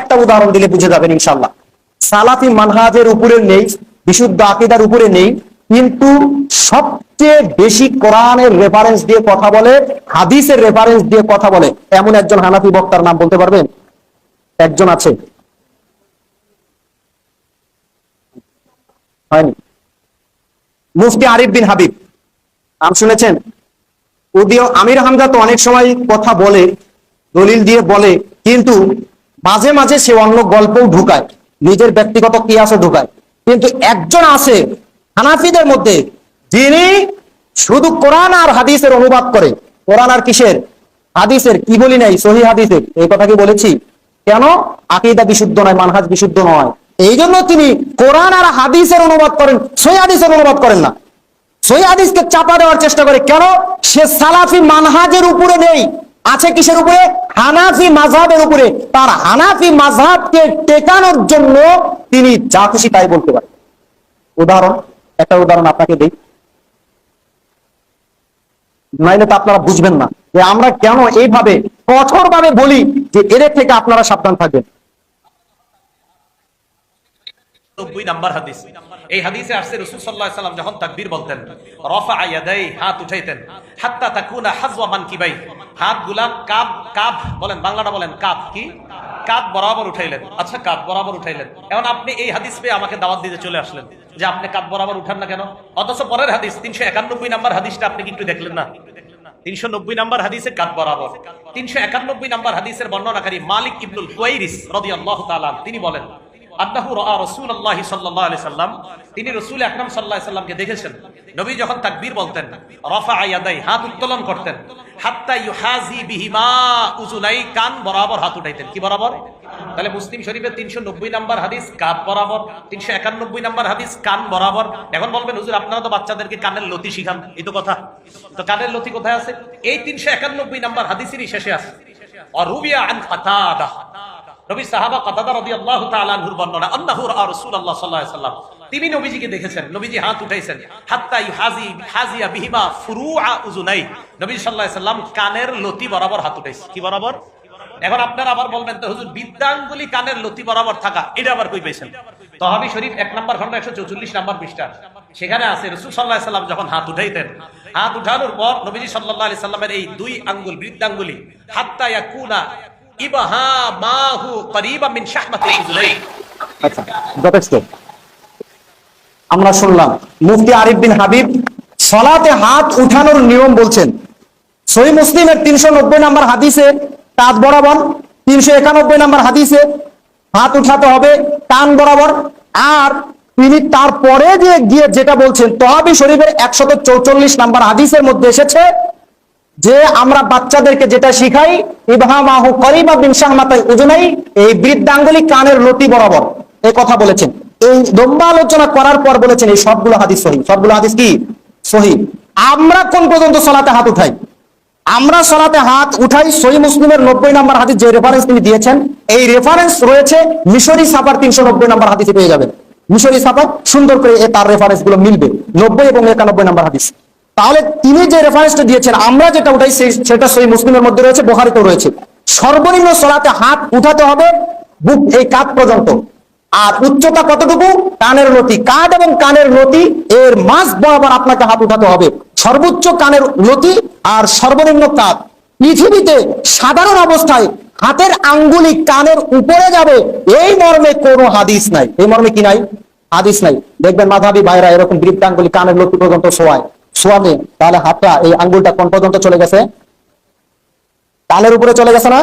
একটা উদাহরণ দিলে বুঝে যাবেন ইনশাল্লাহ সালাফি মানহাজের উপরে নেই, বিশুদ্ধ আকিদার উপরে নেই, কিন্তু সবচেয়ে বেশি কোরআনের রেফারেন্স দিয়ে কথা বলে, হাদিসের রেফারেন্স দিয়ে কথা বলে। এমন একজন হানাফি বক্তার নাম বলতে পারবেন? একজন আছে? হয়নি। মুফতি আরিফ বিন হাবিব, নাম শুনেছেন? যদিও আমির হামজা তো অনেক সময় কথা বলে, দলিল দিয়ে বলে, কিন্তু মাঝে মাঝে সে অন্য গল্পও ঢুকায়। নিজের ব্যক্তিগত কিয়াসও ঢুকায়। কিন্তু একজন আছে হানাফিদের মধ্যে, যিনি শুধু কোরআন আর হাদিসের অনুবাদ করে। কোরআন আর কিসের? হাদিসের। কি বলি নাই? সহি হাদিসের। এই কথা কি বলেছি? কেন? আকিদা বিশুদ্ধ নয়, মানহাজ বিশুদ্ধ নয়। এই জন্য তিনি কোরআন আর হাদিসের অনুবাদ করেন, সহি হাদিসের অনুবাদ করেন না। সহি হাদিসকে চাপা দেওয়ার চেষ্টা করে। কেন? সে সালাফি মানহাজের উপরে নেই। আছে কিসের উপরে? হানাফি মাযহাবের উপরে। তার হানাফি মাযহাবকে টেকানোর জন্য তিনি যা খুশি তাই বলতে পারেন। উদাহরণ, একটা উদাহরণ আপনাকে দিই। নাইলে তো আপনারা বুঝবেন না যে আমরা কেন এইভাবে কঠোর ভাবে বলি যে এদের থেকে আপনারা সাবধান থাকবেন। এই হাদিসে আসছে রসুল সাল্লাহ যখন তাকবীর বলতেন, রফা আয়াদাই হাত উঠাইতেন, হাত্তা তাকুনা হাজওয়া মানকিবাই। হাত গুলা কাব কাব বলেন, বাংলাটা বলেন, কাপ কি? কাব বরাবর উঠাইলেন। আচ্ছা কাব বরাবর উঠাইলেন। এখন আপনি এই হাদিস পেয়ে আমাকে দাওয়াত দিতে চলে আসলেন যে আপনি কাব বরাবর উঠান না কেন? অথচ পরের হাদিস, তিনশো একানব্বই নাম্বার হাদিসটা আপনি কিন্তু দেখলেন না? তিনশো নব্বই নাম্বার হাদিসে কাত বরাবর। তিনশো একানব্বই নাম্বার হাদিসের বর্ণনাকারী মালিক ইবনুল হুয়াইরিস রাদিয়াল্লাহু তাআলা, তিনি বলেন আন্নাহু রাআ রাসূলুল্লাহি সাল্লাল্লাহু আলাইহি সাল্লাম, তিনি রাসূল আকরাম আলাইহি সাল্লামকে দেখেছেন। নবী যখন তাকবীর বলতেন রাফা ইয়াদাই, হাত উত্তোলন করতেন কান বরাবর হাত উঠাইতেন। কি বরাবর? তাহলে মুসলিম শরীফের তিনশো নব্বই হাদিস বরাবর, তিনশো একানব্বই নাম্বার হাদিস, কান বরাবর। এখন বলবেন আপনারা তো বাচ্চাদেরকে কানের লতি শিখান, এই তো কথা। তো কানের লতি কোথায় আছে? এই তিনশো একানব্বই নাম্বার হাদিসেরই শেষে আছে। নবী সাহাবা রাদিয়াল্লাহু তাআলা আনহুর বর্ণনা, আন্নাহু রাআ রাসূলুল্লাহ সাল্লাল্লাহু আলাইহি সাল্লাম। তিনি নবীজিকে দেখেছেন, নবীজি হাত উঠাইছেন, হাত্তা ইউহাজি হাজিয়া বিহিমা ফুরুআ উজুনাই নবী আলাইহি সাল্লাম কানের লতি বরাবর হাত উঠাইছে। কি বরাবর? এখন আপনারা আবার বলবেন, তো হুজুর বিদ্যাঙ্গুলি কানের লতি বরাবর থাকা, এটা আবার কই পাইছেন? তহাবি শরীফ এক নম্বর খন্ড একশো চৌচল্লিশ নম্বর পৃষ্ঠা। সেখানে আছে, রসুল সাল্লাহ সাল্লাম যখন হাত উঠাইতেন, হাত উঠানোর পর নবীজি সাল্লাহ সাল্লামের এই দুই আঙ্গুল বৃদ্ধাঙ্গুলি হাত্তা ইয়াকুনা আচ্ছা আমরা শুনলাম, মুফতি আরিফ বিন হাবিব সলাতে হাত উঠানোর নিয়ম বলছেন। সহি মুসলিমের তিনশো নব্বই নাম্বার হাদিসে কাত বরাবর, তিনশো একানব্বই নাম্বার হাদিসে হাত উঠাতে হবে টান বরাবর, আর তিনি তারপরে যে গিয়ে যেটা বলছেন, তহাবি শরীফের একশত চৌচল্লিশ নাম্বার হাদিসের মধ্যে এসেছে যে আমরা বাচ্চাদেরকে যেটা শিখাই, ইবহামাহু করিবা বিন শাহমাতাই উজুনাই, এই বৃদ্ধাঙ্গুলি কানের লতি বরাবর। এই কথা বলেছেন। এই লম্বা আলোচনা করার পর বলেছেন এই সবগুলো হাদিস সহি। সবগুলো হাদিস কি? সহি। আমরা কোন পর্যন্ত সলাতে হাত উঠাই? আমরা সলাতে হাত উঠাই সহি মুসলিমের নব্বই নাম্বার হাদিস যে রেফারেন্স তিনি দিয়েছেন, এই রেফারেন্স রয়েছে মিশরি সাফার তিনশো নব্বই নাম্বার হাদিসে পেয়ে যাবেন। মিশরি সাফার সুন্দর করে এ তার রেফারেন্সগুলো মিলবে। নব্বই এবং একানব্বই নাম্বার হাদিস। তাহলে তিনি যে রেফারেন্সটা দিয়েছেন, আমরা যেটা উঠাই সেটা সেই মুসলিমের মধ্যে রয়েছে, বোখারিতেও রয়েছে। সর্বনিম্ন সলাতে হাত উঠাতে হবে, বুক এই কাত পর্যন্ত। আর উচ্চতা কতটুকু? কানের লতি কাঠ এবং কানের লতি এর মাঝ বরাবর আপনাকে হাত উঠাতে হবে। সর্বোচ্চ কানের লতি আর সর্বনিম্ন কাত পৃথিবীতে সাধারণ অবস্থায় হাতের আঙ্গুলি কানের উপরে যাবে, এই মর্মে কোনো হাদিস নাই। এই মর্মে কি নাই? হাদিস নাই। দেখবেন মাধাবী ভাইরা এরকম বৃত্তাঙ্গুলি কানের লতি পর্যন্ত শোয়ায়। শোয়াবে তাহলে হাতটা, এই আঙ্গুলটা কোন পর্যন্ত চলে গেছে? কানের উপরে চলে গেছে না?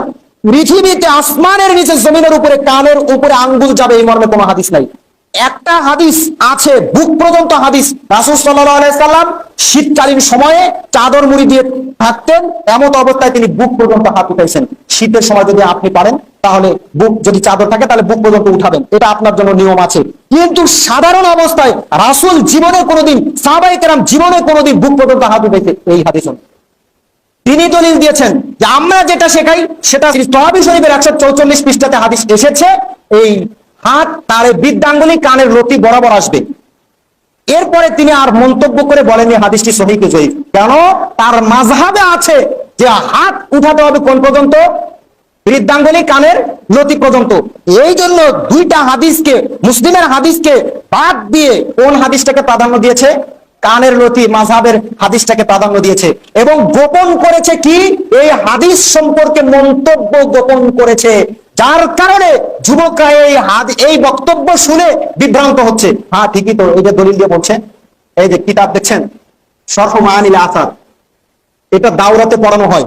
পৃথিবীতে আসমানের নিচে জমিনের উপরে, কানের উপরে আঙ্গুল যাবে, এই মর্মে কোনো হাদিস নাই। একটা হাদিস আছে, বুক পর্যন্ত হাদিস। রাসুল সাল্লাম শীতকালীন সময়ে চাদর মুড়ি দিয়ে থাকতেন, এমত অবস্থায় তিনি বুক পর্যন্ত হাত উঠাইছেন। শীতের সময় যদি আপনি পারেন, তাহলে বুক, যদি চাদর থাকে, তাহলে বুক পর্যন্ত উঠাবেন। এটা আপনার জন্য নিয়ম আছে। কিন্তু সাধারণ অবস্থায় রাসুল জীবনে কোনোদিন সাহাবাই কেরাম জীবনে কোনোদিন বুক পর্যন্ত হাত উঠেছে এই হাদিস। তিনি দলিল দিয়েছেন যে আমরা যেটা শেখাই, সেটা তহাবি শরীফের একশো চৌচল্লিশ পৃষ্ঠাতে হাদিস এসেছে, এই হাত, তার এই বৃদ্ধাঙ্গুলি কানের রতি বরাবর আসবে। এরপরে তিনি আর মন্তব্য করে বলেননি হাদিসটি সহিকে কেন? তার মাঝহাবে আছে যে হাত উঠাতে হবে কোন পর্যন্ত? বৃদ্ধাঙ্গুলি কানের লতি পর্যন্ত। এই জন্য দুইটা হাদিসকে, মুসলিমের হাদিসকে বাদ দিয়ে কোন হাদিসটাকে প্রাধান্য দিয়েছে? কানের লতি মাঝাবের হাদিসটাকে প্রাধান্য দিয়েছে। এবং গোপন করেছে কি? এই হাদিস সম্পর্কে মন্তব্য গোপন করেছে। যার কারণে যুবকরা এই হাদ, এই বক্তব্য শুনে বিভ্রান্ত হচ্ছে। হ্যাঁ ঠিকই তো যে দলিল দিয়ে বলছে, এই যে কিতাব দেখছেন সরফ মাহানিল আসার, এটা দাওরাতে পড়ানো হয়।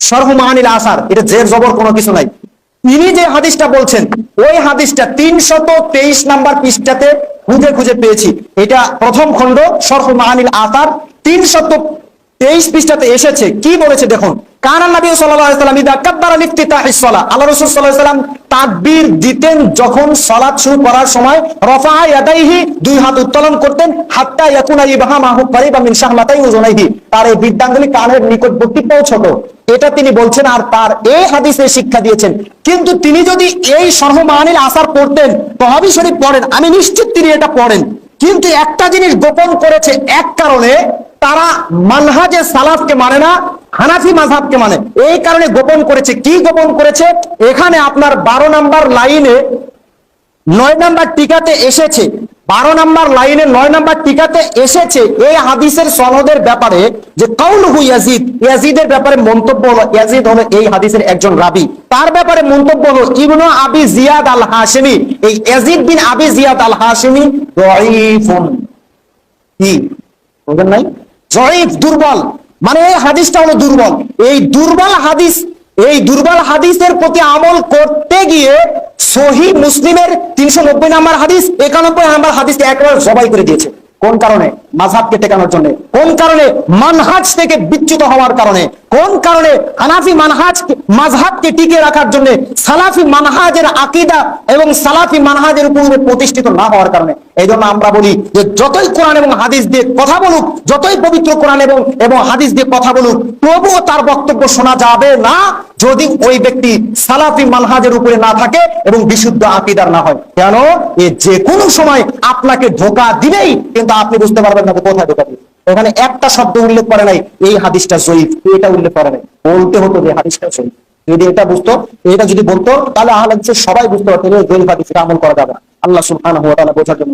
সরফ মাহানিল আসার, এটা জের জবর কোনো কিছু নাই। তিনি যে হাদিসটা বলছেন, ওই হাদিসটা তিনশত তেইশ নাম্বার পৃষ্ঠাতে খুঁজে খুঁজে পেয়েছি। এটা প্রথম খণ্ড সরফ মাহানিল আসার, তিনশত তেইশ পৃষ্ঠাতে এসেছে। কি বলেছে দেখুন? দিতেন যখন শুরু করার সময়। হাত উত্তোলন করতেন। তার এটা তিনি বলছেন, আর তার এই হাদিসে শিক্ষা দিয়েছেন। কিন্তু তিনি যদি এই সর্বমানিল আসার পড়তেন, তহাবি শরীফ পড়েন, আমি নিশ্চিত তিনি এটা পড়েন। কিন্তু একটা জিনিস গোপন করেছে এক কারণে, তারা মানহাজে সালাফকে মানে না, হানাফি মাঝাবকে মানে। এই কারণে গোপন করেছে। কি গোপন করেছে? এখানে আপনার বারো নাম্বার লাইনে নয় নাম্বার টিকাতে এসেছে বারো নাম্বার লাইনে নয় নাম্বার টিকাতে এসেছে এই হাদিসের সনদের ব্যাপারে যে কাউলহু ইয়াজিদ, ইয়াজিদের ব্যাপারে মন্তব্য হলো, ইয়াজিদ হলো এই হাদিসের একজন রাবি। তার ব্যাপারে মন্তব্য হলো, ইবনু আবি জিয়াদ আল হাশিমি এই ইয়াজিদ বিন আবি জিয়াদ আল হাশিমি দাঈফুন। কি? বুঝলেন নাই? জয়ীফ দুর্বল। মানে এই হাদিসটা হলো দুর্বল। এই দুর্বল হাদিস এই দুর্বল হাদিসের প্রতি আমল করতে গিয়ে সহি মুসলিমের তিনশো নব্বই নাম্বার হাদিস, একানব্বই নাম্বার হাদিস একবার জবাই করে দিয়েছে। কোন কারণে? মাঝহাবকে টেকানোর জন্য। কোন কারণে মানহাজ থেকে বিচ্যুত হওয়ার কারণে? কোন কারণে হানাফি মানহাজ মাঝহাবকে টিকে রাখার জন্য সালাফি মানহাজের আকিদা এবং সালাফি মানহাজের উপরে প্রতিষ্ঠিত না হওয়ার কারণে? এই জন্য আমরা বলি যে যতই কোরআন এবং হাদিস দিয়ে কথা বলুক, যতই পবিত্র কোরআন এবং এবং হাদিস দিয়ে কথা বলুক, তবুও তার বক্তব্য শোনা যাবে না যদি ওই ব্যক্তি সালাফি মানহাজের উপরে না থাকে এবং বিশুদ্ধ আকিদার না হয়। কেন? এ যে কোনো সময় আপনাকে ধোকা দিবেই, কিন্তু আপনি বুঝতে পারবেন যে কোথায় দিবে ওখানে একটা শব্দ উল্লেখ করে নাই, এই হাদিসটা জয়ীফ। এটা উল্লেখ করে নাই। বলতে হতো যে হাদিসটা জয়ীফ। যদি এটা বুঝতো, এটা যদি বলতো, তাহলে হাদিসের সবাই বুঝতে পারতো জয়ীফ হাদিসটা আমল করা যাবে। আল্লাহ তাহলে বোঝার জন্য